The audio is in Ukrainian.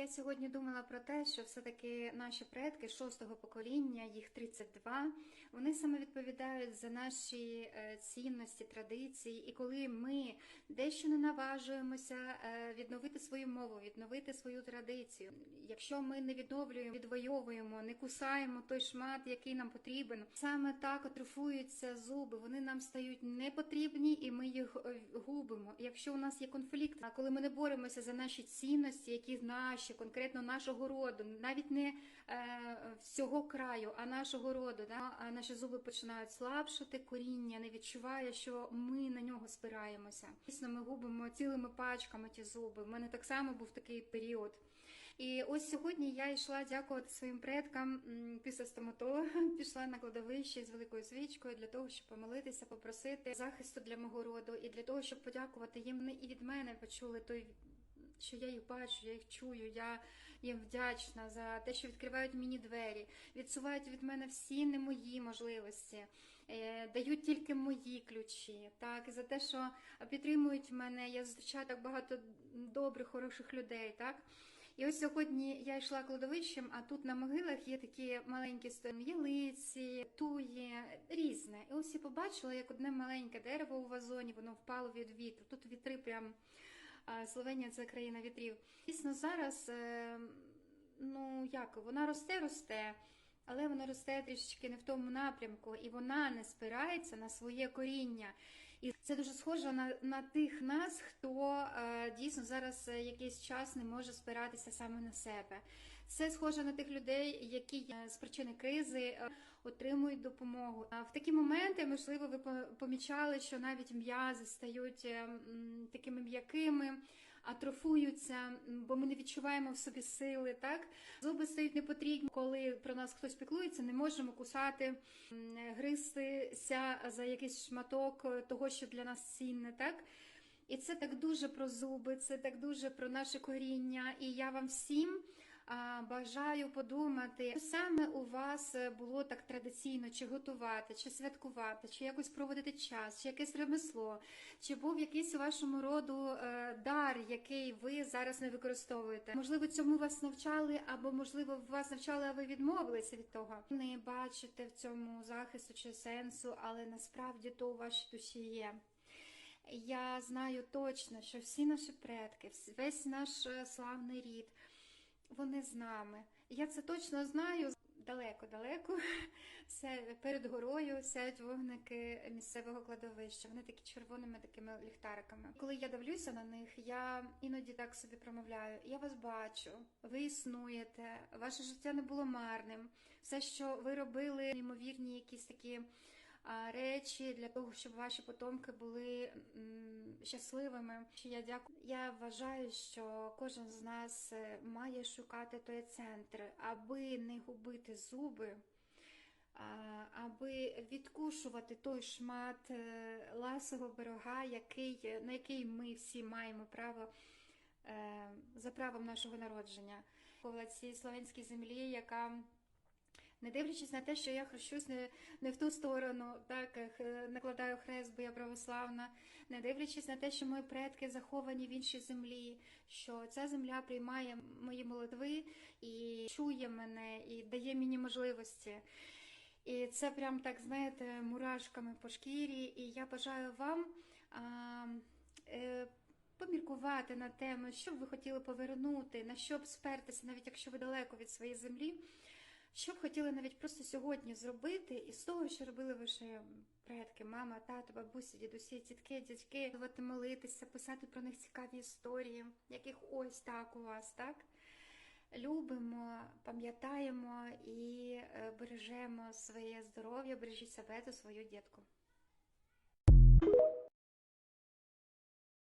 Я сьогодні думала про те, що все-таки наші предки шостого покоління, їх 32, вони саме відповідають за наші е, цінності, традиції. І коли ми дещо не наважуємося е, відновити свою мову, відновити свою традицію, якщо ми не відновлюємо, відвоюємо, не кусаємо той шмат, який нам потрібен, саме так атрофуються зуби, вони нам стають непотрібні, і ми їх е, губимо. Якщо у нас є конфлікт, а коли ми не боремося за наші цінності, які наші, конкретно нашого роду, навіть не е, всього краю, а нашого роду, да? а наші зуби починають слабшати, коріння не відчуває, що ми на нього спираємося. Дійсно, ми губимо цілими пачками ті зуби. У мене так само був такий період. І ось сьогодні я йшла дякувати своїм предкам після стоматолога, пішла на кладовище з великою свічкою для того, щоб помолитися, попросити захисту для мого роду і для того, щоб подякувати їм Вони і від мене почули той. Що я їх бачу, я їх чую, я їм вдячна за те, що відкривають мені двері, відсувають від мене всі не мої можливості, е, дають тільки мої ключі, так за те, що підтримують мене. Я зустрічаю так багато добрих, хороших людей, так. І ось сьогодні я йшла кладовищем, а тут на могилах є такі маленькі ялиці, туї, різне. І ось я побачила, як одне маленьке дерево у вазоні, воно впало від вітру. Тут вітри прям. Словенія це країна вітрів. Дійсно, зараз, е, ну як, вона росте, росте, але вона росте трішечки не в тому напрямку, і вона не спирається на своє коріння. І це дуже схоже на, на тих нас, хто е, дійсно зараз якийсь час не може спиратися саме на себе. Це схоже на тих людей, які з причини кризи е, отримують допомогу. В такі моменти, можливо, ви помічали, що навіть м'язи стають е, такими м'якими, атрофуються, бо ми не відчуваємо в собі сили. Так зуби стають непотрібні, коли про нас хтось піклується, не можемо кусати, гристися за якийсь шматок того, що для нас цінне, так. І це так дуже про зуби, це так дуже про наше коріння. І я вам всім бажаю подумати, що саме у вас е, було так традиційно, чи готувати, чи святкувати, чи якось проводити час, чи якесь ремесло, чи був якийсь у вашому роду е, дар, який ви зараз не використовуєте. Можливо, цьому вас навчали, або можливо вас навчали, а ви відмовилися від того. Не бачите в цьому захисту чи сенсу, але насправді то у вашій душі є. Я знаю точно, що всі наші предки, весь наш е, славний рід, вони з нами. Я це точно знаю. Далеко-далеко, все перед горою сяють вогники місцевого кладовища. Вони такі червоними такими ліхтариками. Коли я дивлюся на них, я іноді так собі промовляю: я вас бачу, ви існуєте, ваше життя не було марним. Все, що ви робили, неймовірні якісь такі речі для того, щоб ваші потомки були щасливими. Я дякую. Я вважаю, що кожен з нас е, має шукати той центр, аби не губити зуби. Аби відкушувати той шмат е, ласого берега, який, на який ми всі маємо право е, за правом нашого народження, по цій словенській землі, яка не дивлячись на те, що я хрещусь не, не в ту сторону, так е, накладаю хрест, бо я православна, не дивлячись на те, що мої предки заховані в іншій землі, що ця земля приймає мої молитви і чує мене, і дає мені можливості. І це прям так, знаєте, мурашками по шкірі. І я бажаю вам а, е, поміркувати на тему, що б ви хотіли повернути, на що б спертися, навіть якщо ви далеко від своєї землі. Що б хотіли навіть просто сьогодні зробити із того, що робили ваші предки, мама, тато, бабусі, дідусі, тітки, дядьки, давати молитися, писати про них цікаві історії, яких ось так у вас, так? Любимо, пам'ятаємо і е, бережемо своє здоров'я, бережіть себе та свою дітку.